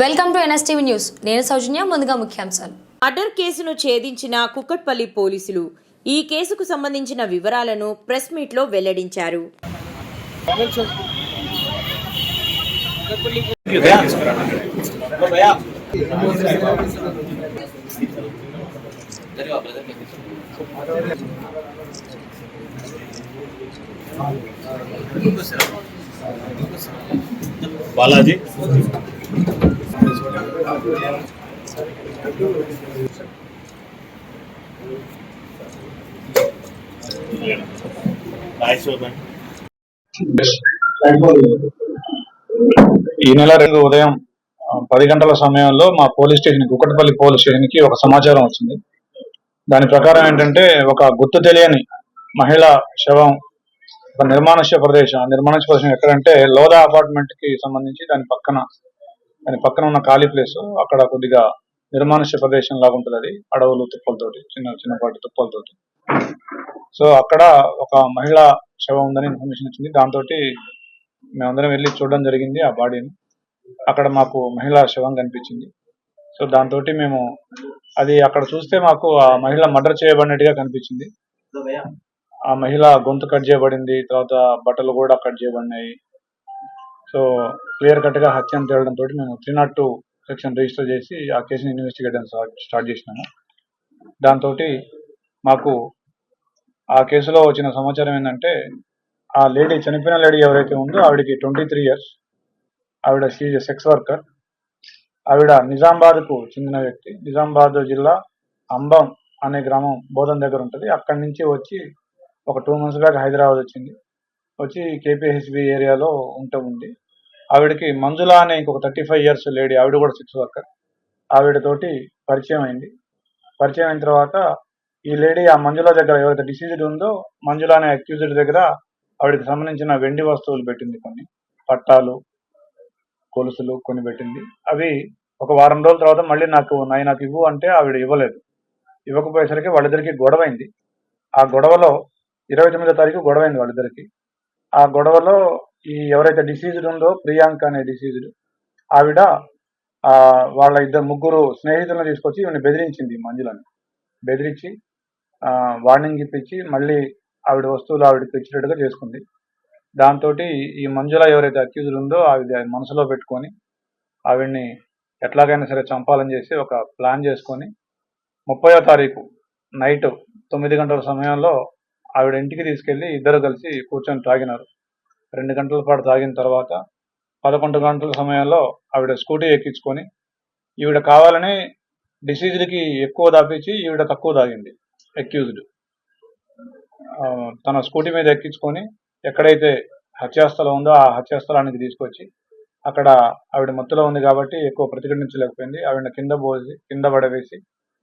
Welcome to NSTV news. నేను సౌజన్య ముందుగా ముఖ్యాంశాలు. మర్డర్ కేసును ఛేదించిన కుక్కట్పల్లి పోలీసులు ఈ కేసుకు సంబంధించిన వివరాలను ప్రెస్ మీట్లో వెల్లడించారు. బాలాజీ. ఈ నెల రెండు ఉదయం పది గంటల సమయంలో మా పోలీస్ స్టేషన్ కుక్కటపల్లి పోలీస్ స్టేషన్కి ఒక సమాచారం వచ్చింది. దాని ప్రకారం ఏంటంటే ఒక గుర్తు తెలియని మహిళ శవం ఒక నిర్మానుష్య ప్రదేశం ఆ నిర్మానుష్య ప్రదేశం ఎక్కడంటే లోదా అపార్ట్మెంట్కి సంబంధించి దాని పక్కన దాని పక్కన ఉన్న ఖాళీ ప్లేస్ అక్కడ కొద్దిగా నిర్మానుష్య ప్రదేశం లాగా ఉంటుంది అది అడవులు తుప్పలతోటి చిన్న చిన్నపాటి తుప్పలతోటి. సో అక్కడ ఒక మహిళ శవం ఉందని ఇన్ఫర్మేషన్ వచ్చింది. దాంతో మేమందరం వెళ్ళి చూడడం జరిగింది ఆ బాడీని. అక్కడ మాకు మహిళా శవం కనిపించింది. సో దాంతో మేము అది అక్కడ చూస్తే మాకు ఆ మహిళ మర్డర్ చేయబడినట్టుగా కనిపించింది. ఆ మహిళ గొంతు కట్ చేయబడింది తర్వాత బట్టలు కూడా కట్ చేయబడినాయి. సో క్లియర్ కట్గా హత్య అని తేలడంతో మేము three nought two section register చేసి ఆ కేసుని ఇన్వెస్టిగేషన్ స్టార్ట్ చేసినాము. దాంతో మాకు ఆ కేసులో వచ్చిన సమాచారం ఏంటంటే ఆ లేడీ చనిపోయిన లేడీ ఎవరైతే ఉందో ఆవిడకి ట్వంటీ త్రీ ఇయర్స్ ఆవిడ సీజ్ సెక్స్ వర్కర్ ఆవిడ నిజామాబాద్కు చెందిన వ్యక్తి నిజామాబాద్ జిల్లా అంబం అనే గ్రామం బోధన్ దగ్గర ఉంటుంది. అక్కడి నుంచి వచ్చి ఒక టూ మంత్స్ బ్యాక్ హైదరాబాద్ వచ్చింది. వచ్చి కేపీహెచ్బి ఏరియాలో ఉంటూ ఉంది. ఆవిడకి మంజుల అనే ఇంకొక థర్టీ ఫైవ్ ఇయర్స్ లేడీ ఆవిడ కూడా సెక్స్ వర్కర్ ఆవిడతోటి పరిచయం అయింది. పరిచయం అయిన తర్వాత ఈ లేడీ ఆ మంజుల దగ్గర ఎవరైతే డిసీజ్డ్ ఉందో మంజుల అనే అక్యూజ్డ్ దగ్గర ఆవిడకి సంబంధించిన వెండి వస్తువులు పెట్టింది కొన్ని. పట్టాలు గొలుసులు కొన్ని పెట్టింది. అవి ఒక వారం రోజుల తర్వాత మళ్ళీ నాకు నాయి నాకు ఇవ్వు అంటే ఆవిడ ఇవ్వలేదు. ఇవ్వకపోయేసరికి వాళ్ళిద్దరికి గొడవైంది. ఆ గొడవలో ఇరవై తొమ్మిదో తారీఖు గొడవైంది వాళ్ళిద్దరికి. ఆ గొడవలో ఈ ఎవరైతే డిసీజ్డ్ ఉందో ప్రియాంక అనే డిసీజ్డ్ ఆవిడ వాళ్ళ ఇద్దరు ముగ్గురు స్నేహితులను తీసుకొచ్చి ఈమెను బెదిరించింది మంజులను. బెదిరించి వార్నింగ్ ఇప్పించి మళ్ళీ ఆవిడ వస్తువులు ఆవిడకి ఇచ్చినట్టుగా చేసుకుంది. దాంతో ఈ మంజుల ఎవరైతే అక్యూజ్డ్ ఉందో ఆవిడ మనసులో పెట్టుకొని ఆవిడ్ని ఎట్లాగైనా సరే చంపాలని చేసి ఒక ప్లాన్ చేసుకొని ముప్పయో తారీఖు నైట్ తొమ్మిది గంటల సమయంలో ఆవిడ ఇంటికి తీసుకెళ్ళి ఇద్దరు కలిసి కూర్చొని తాగినారు రెండు గంటల పాటు తాగిన తర్వాత పదకొండు గంటల సమయంలో ఆవిడ స్కూటీ ఎక్కించుకొని ఈవిడ కావాలని డిసీజ్డ్కి ఎక్కువ దాపించి ఈవిడ తక్కువ తాగింది. అక్యూజ్డ్ తన స్కూటీ మీద ఎక్కించుకొని ఎక్కడైతే హత్యాస్థలం ఉందో ఆ హత్యాస్థలానికి తీసుకొచ్చి అక్కడ ఆవిడ మత్తులో ఉంది కాబట్టి ఎక్కువ ప్రతిఘటించలేకపోయింది. ఆవిడ కింద పోసి కింద పడవేసి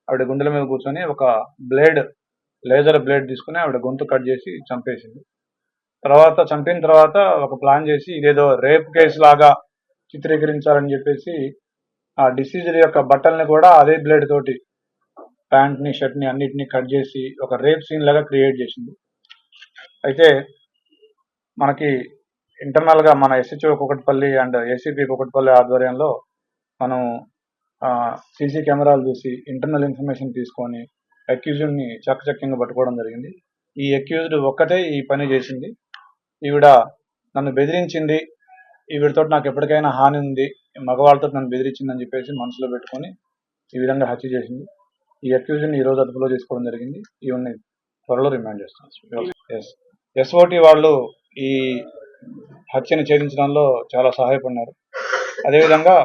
ఆవిడ గుండెల మీద కూర్చొని ఒక బ్లేడ్ లేజర్ బ్లేడ్ తీసుకుని ఆవిడ గొంతు కట్ చేసి చంపేసింది. తర్వాత చంపిన తర్వాత ఒక ప్లాన్ చేసి ఇదేదో రేప్ కేసు లాగా చిత్రీకరించాలని చెప్పేసి ఆ డిసీజర్ యొక్క బట్టల్ని కూడా అదే బ్లేడ్ తోటి ప్యాంట్ని షర్ట్ని అన్నిటిని కట్ చేసి ఒక రేప్ సీన్ లాగా క్రియేట్ చేసింది. అయితే మనకి ఇంటర్నల్గా మన SHO Kukatpally and ACP Kukatpally ఆధ్వర్యంలో మనం సీసీ కెమెరాలు చూసి ఇంటర్నల్ ఇన్ఫర్మేషన్ తీసుకొని అక్యూజ్డ్ చక్కచక్యంగా పట్టుకోవడం జరిగింది. ఈ అక్యూజ్డ్ ఒక్కటే ఈ పని చేసింది. ఈవిడ నన్ను బెదిరించింది. ఈవిడతో నాకు ఎప్పటికైనా హాని ఉంది. మగవాళ్ళతో నన్ను బెదిరించిందని చెప్పేసి మనసులో పెట్టుకొని ఈ విధంగా హత్య చేసింది. ఈ అక్యూజ్ని ఈ రోజు అదుపులో తీసుకోవడం జరిగింది. ఈవెన్ని త్వరలో రిమాండ్ చేస్తాం ఎస్ ఎస్ఓటి వాళ్ళు ఈ హత్యని ఛేదించడంలో చాలా సహాయపడినారు. అదేవిధంగా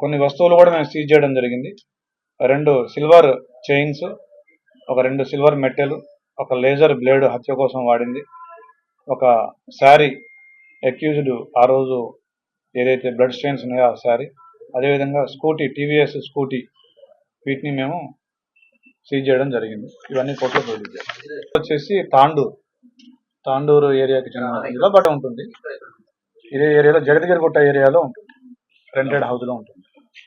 కొన్ని వస్తువులు కూడా మేము సీజ్ చేయడం జరిగింది. రెండు సిల్వర్ చైన్స్ ఒక రెండు సిల్వర్ మెట్టెలు ఒక లేజర్ బ్లేడ్ హత్య కోసం వాడింది. ఒక శారీ అక్యూజ్డ్ ఆ రోజు ఏదైతే బ్లడ్ స్ట్రెయిన్స్ ఉన్నాయో ఆ శారీ అదేవిధంగా స్కూటీ టీవీఎస్ స్కూటీ వీటిని మేము సీజ్ చేయడం జరిగింది. ఇవన్నీ కోర్టులో ప్రొడ్యూస్ వచ్చేసి తాండూరు. తాండూరు ఏరియాకి చెందిన బట్ ఉంటుంది. ఇదే ఏరియాలో జగదగిరిగుట్ట ఏరియాలో ఉంటుంది. రెంటెడ్ హౌస్లో ఉంటుంది.